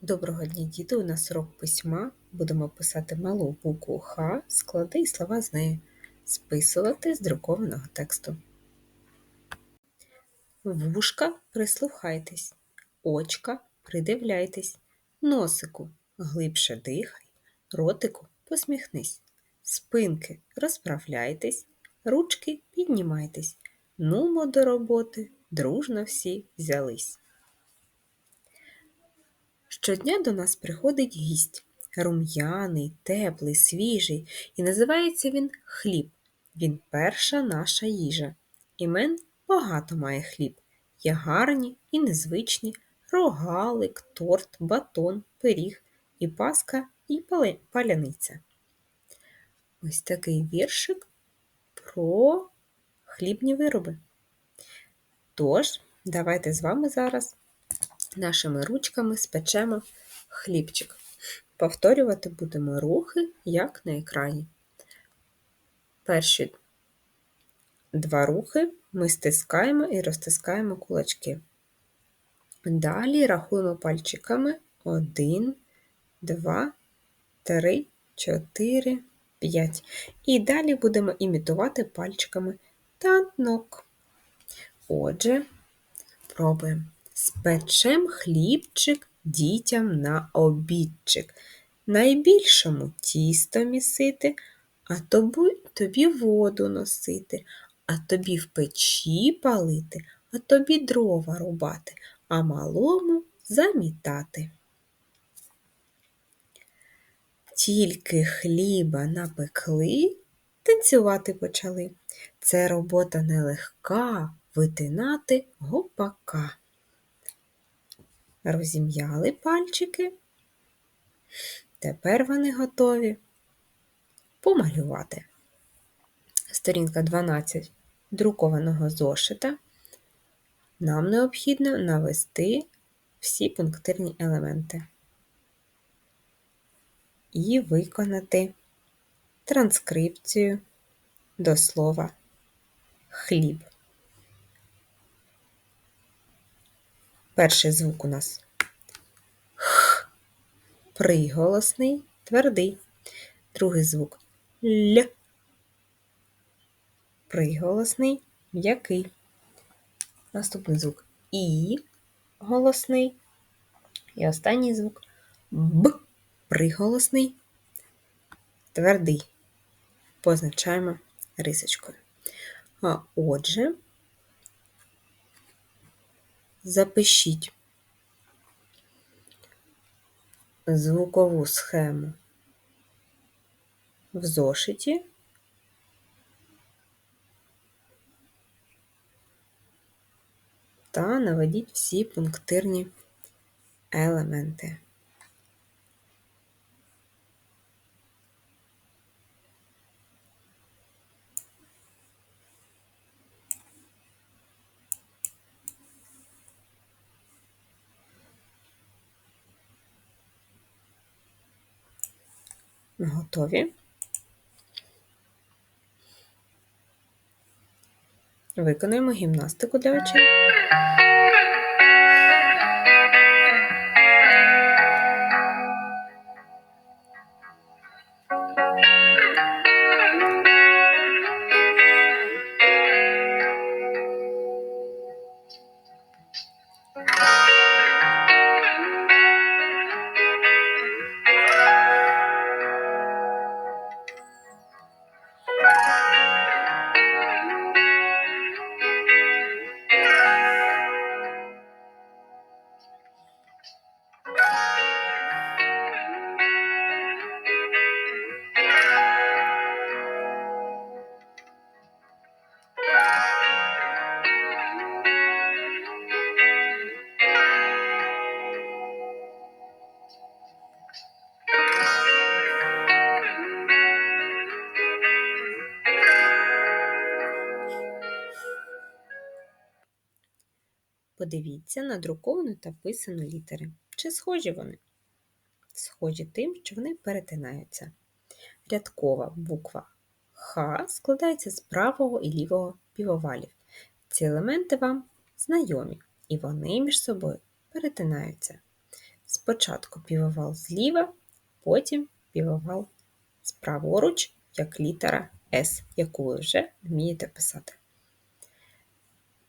Доброго дня, діти! У нас урок письма. Будемо писати малу букву Х, склади і слова з нею, списувати з друкованого тексту. Вушка прислухайтесь, очка придивляйтесь, носику глибше дихай, ротику посміхнись, спинки розправляйтесь, ручки піднімайтесь. Нумо до роботи, дружно всі взялись. Щодня до нас приходить гість рум'яний, теплий, свіжий, і називається він хліб. Він перша наша їжа. Імен багато має хліб. Є гарні і незвичні рогалик, торт, батон, пиріг, і паска, і паляниця. Ось такий віршик про хлібні вироби. Тож, давайте з вами зараз нашими ручками спечемо хлібчик. Повторювати будемо рухи, як на екрані. Перші два рухи ми стискаємо і розтискаємо кулачки. Далі рахуємо пальчиками 1, 2, 3, 4, 5. І далі будемо імітувати пальчиками танок. Отже, пробуємо. Спечем хлібчик дітям на обідчик. Найбільшому тісто місити, а тобі, тобі воду носити, а тобі в печі палити, а тобі дрова рубати, а малому замітати. Тільки хліба напекли, танцювати почали. Це робота нелегка витинати гопака розім'яли пальчики. Тепер вони готові помалювати. Сторінка 12 друкованого зошита. Нам необхідно навести всі пунктирні елементи і виконати транскрипцію до слова хліб. Перший звук у нас Х, приголосний, твердий. Другий звук Л, приголосний, м'який. Наступний звук І голосний. І останній звук Б, приголосний, твердий. Позначаємо рисочкою. А отже, Запишіть звукову схему в зошиті. Та наведіть всі пунктирні елементи. Готові. Виконуємо гімнастику для очей. Подивіться на друковану та писану літери. Чи схожі вони? Схожі тим, що вони перетинаються. Рядкова буква Х складається з правого і лівого півовалів. Ці елементи вам знайомі, і вони між собою перетинаються. Спочатку півовал зліва, потім півовал справоруч, як літера С, яку ви вже вмієте писати.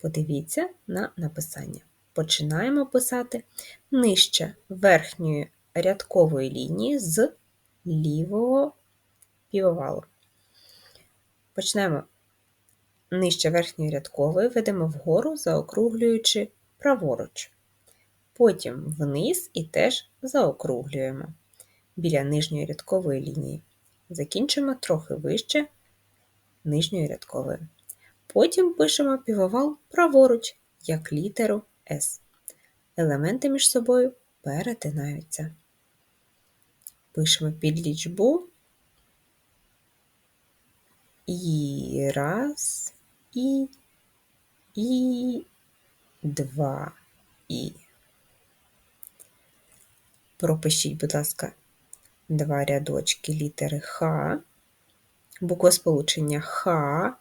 Подивіться на написання. Починаємо писати нижче верхньої рядкової лінії з лівого півовалу. Почнемо нижче верхньої рядкової, ведемо вгору, заокруглюючи праворуч. Потім вниз і теж заокруглюємо біля нижньої рядкової лінії. Закінчимо трохи вище нижньої рядкової. Потім пишемо півовал праворуч, як літеру С. Елементи між собою перетинаються. Пишемо підлічбу і раз, і, і, два, і. Пропишіть, будь ласка, два рядочки літери Х, буквосполучення Х,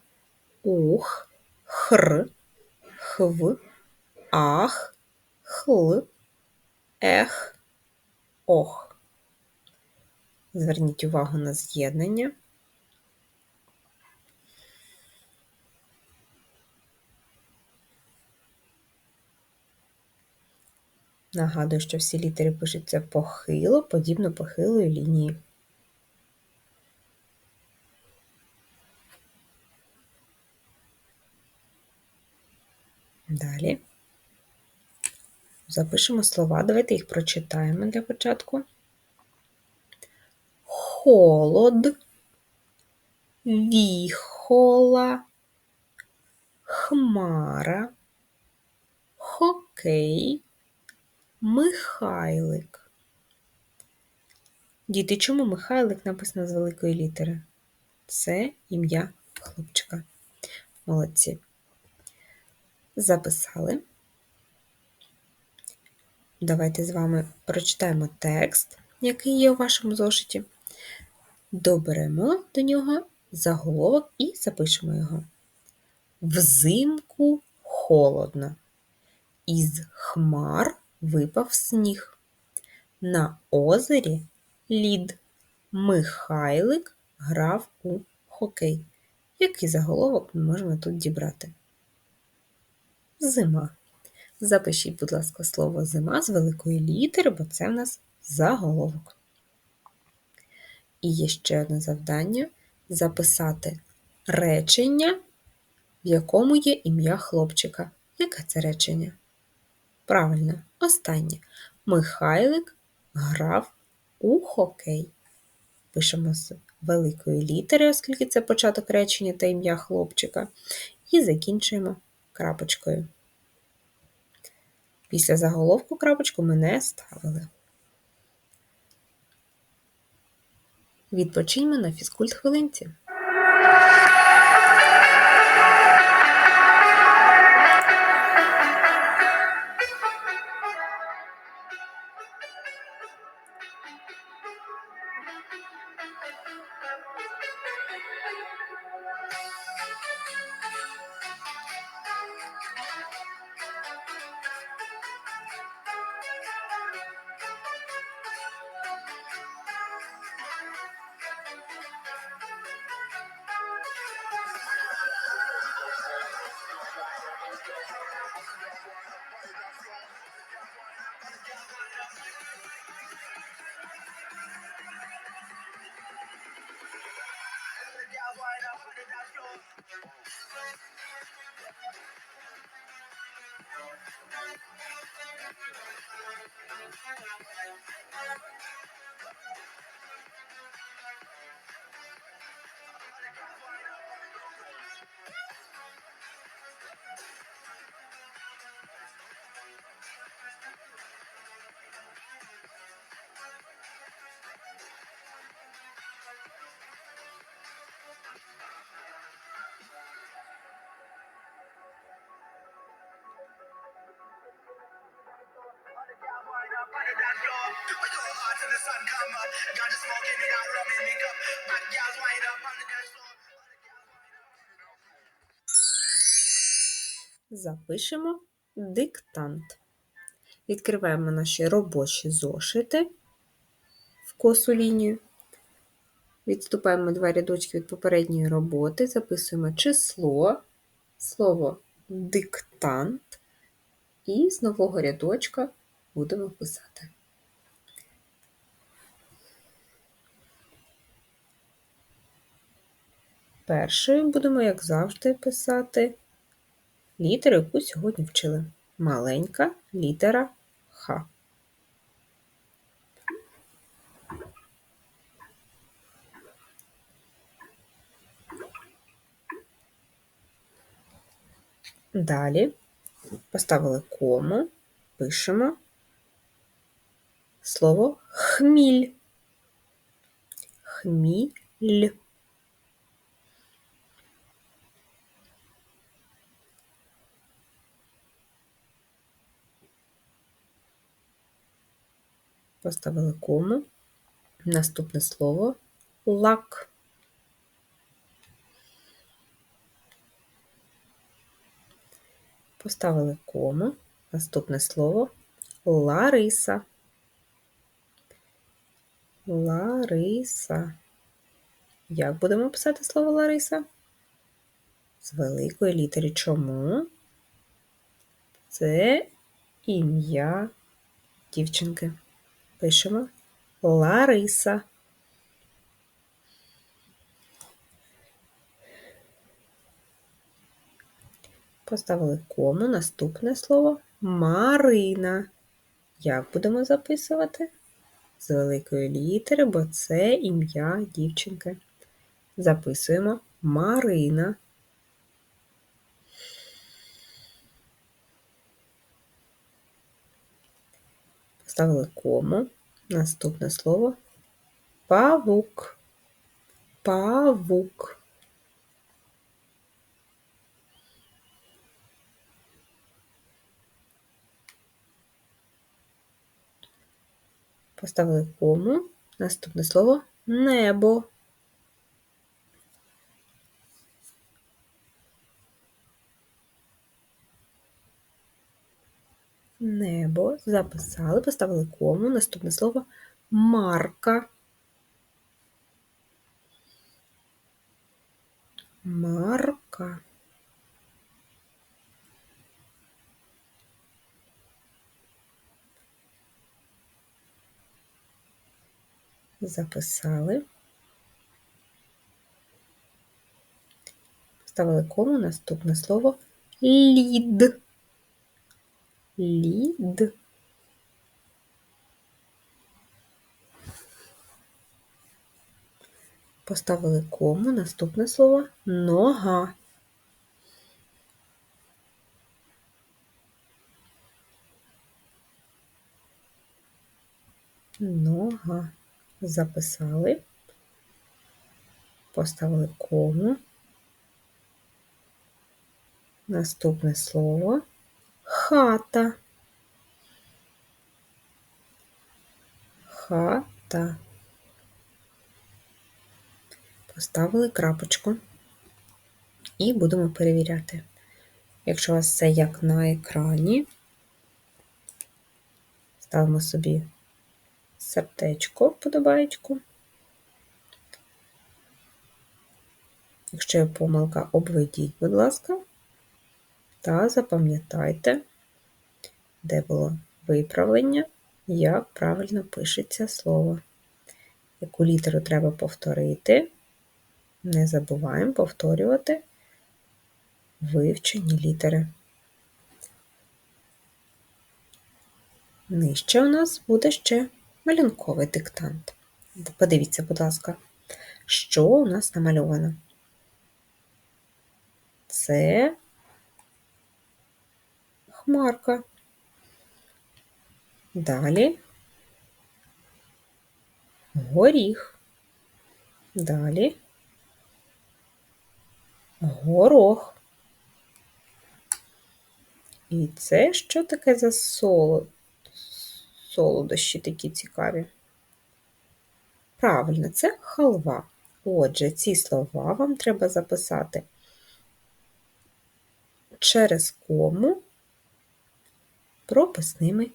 Ух, Хр, Хв, Ах, Хл, Ех, Ох. Зверніть увагу на з'єднання. Нагадую, що всі літери пишуться похило, подібно похилої лінії. Далі запишемо слова, давайте їх прочитаємо для початку. Холод, віхола, хмара, хокей, Михайлик. Діти, чому Михайлик написано з великої літери? Це ім'я хлопчика. Молодці. Записали. Давайте з вами прочитаємо текст, який є у вашому зошиті. Доберемо до нього заголовок і запишемо його. Взимку холодно. Із хмар випав сніг. На озері лід. Михайлик грав у хокей. Який заголовок ми можемо тут дібрати? Зима. Запишіть, будь ласка, слово зима з великої літери, бо це в нас заголовок. І є ще одне завдання записати речення, в якому є ім'я хлопчика. Яке це речення? Правильно, останнє. Михайлик грав у хокей. Пишемо з великої літери, оскільки це початок речення та ім'я хлопчика. І закінчуємо крапочкою. Після заголовку крапочку ми не ставили. Відпочиньмо на фізкульт хвилинці. Thank you. Запишемо диктант. Відкриваємо наші робочі зошити в косу лінію. Відступаємо два рядочки від попередньої роботи, записуємо число, слово диктант і з нового рядочка будемо писати. Першою будемо, як завжди, писати літеру, яку сьогодні вчили. Маленька літера Х. Далі поставили кому, пишемо слово хміль. Хміль. Поставили кому. Наступне слово лак. Поставили кому. Наступне слово Лариса. Лариса. Як будемо писати слово Лариса? З великої літери. Чому? Це ім'я дівчинки. Пишемо Лариса. Поставили кому. Наступне слово Марина. Як будемо записувати? З великої літери, бо це ім'я дівчинки. Записуємо Марина. Поставили кому. Наступне слово павук. Павук. Поставили кому. Наступне слово небо. Небо записали, поставили кому. Наступне слово марка. Марка. Записали. Поставили кому наступне слово лід. Лід. Поставили кому наступне слово нога. Нога. Записали. Поставили кому. Наступне слово хата. Хата. Поставили крапочку і будемо перевіряти. Якщо у вас все як на екрані, ставимо собі сердечко, подобаєчку. Якщо є помилка, обведіть, будь ласка, та запам'ятайте, де було виправлення, як правильно пишеться слово. Яку літеру треба повторити. Не забуваємо повторювати вивчені літери. Нижче у нас буде ще малюнковий диктант. Подивіться, будь ласка, що у нас намальовано. Це хмарка. Далі горіх. Далі горох. І це що таке за солод? Солодощі такі цікаві? Правильно, це халва. Отже, ці слова вам треба записати через кому прописними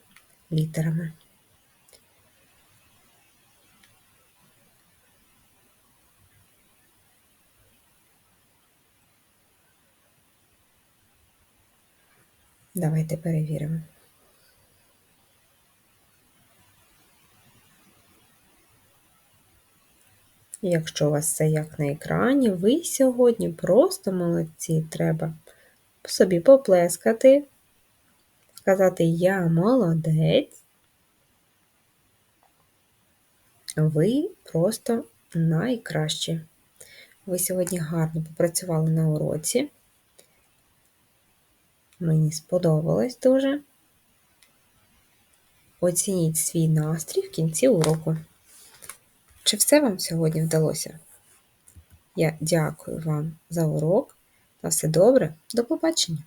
літерами. Давайте перевіримо. Якщо у вас все як на екрані, ви сьогодні просто молодці. Треба собі поплескати, сказати Я молодець. Ви просто найкращі. Ви сьогодні гарно попрацювали на уроці. Мені сподобалось дуже. Оцініть свій настрій в кінці уроку. Чи все вам сьогодні вдалося? Я дякую вам за урок. На все добре, до побачення!